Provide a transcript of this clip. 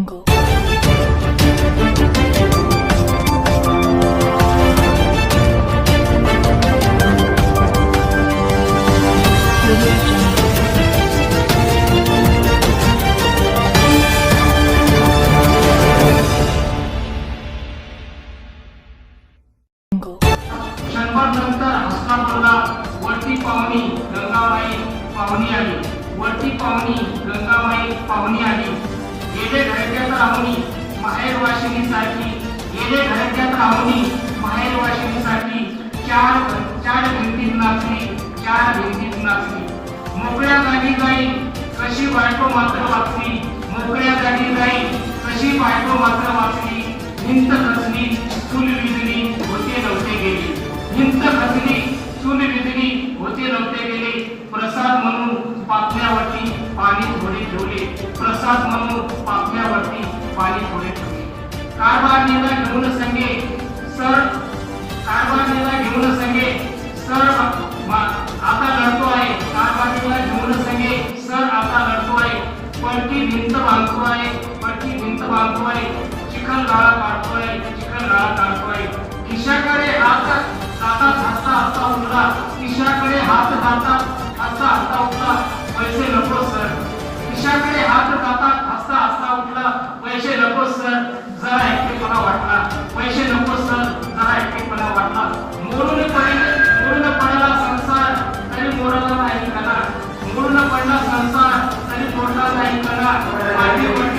jungle. नंतर वरती पाहुणी गंगाबाई पाहुणी आली वरती पाहुणी गंगाबाई पाहुणी आली गेले घरट्यात राहुनी माहेर वाशिनीसाठी गेले घरट्यात राहुनी माहेर वाशिनीसाठी चार चार भिंतीत नाचली चार भिंतीत नाचली. मोकळ्या जागी जाई कशी बायको मात्र वाचली. मोकळ्या जागी जाई कशी बायको मात्र वाचली. भिंत खचली चूल विजली होते नव्हते गेली. भिंत खचली चूल विजली होते नव्हते गेले. प्रसाद म्हणून पापण्यावरती प्रसाद म्हणून पापण्यावरती पाणी पुढे ठेवले कारभार निर्णय घेऊन संघे सर कारभार निर्णय घेऊन संघे सर आता लढतो आहे कारभार निर्णय घेऊन संघे सर आता लढतो आहे पडकी भिंत बांधतो आहे पडकी भिंत बांधतो आहे चिखल गाळा काढतो आहे चिखल गाळा काढतो आहे खिशाकडे हात जाता जाता हाता उठला खिशाकडे हात जाता पैसे नकोस सर. जरा मला वाटला. पैसे नकोस सर. जरा मला वाटला. मोरून पडले मोरून पडला संसार. तरी मोरला नाही कला मोरून पडला संसार. तरी मोरला नाही कला माझे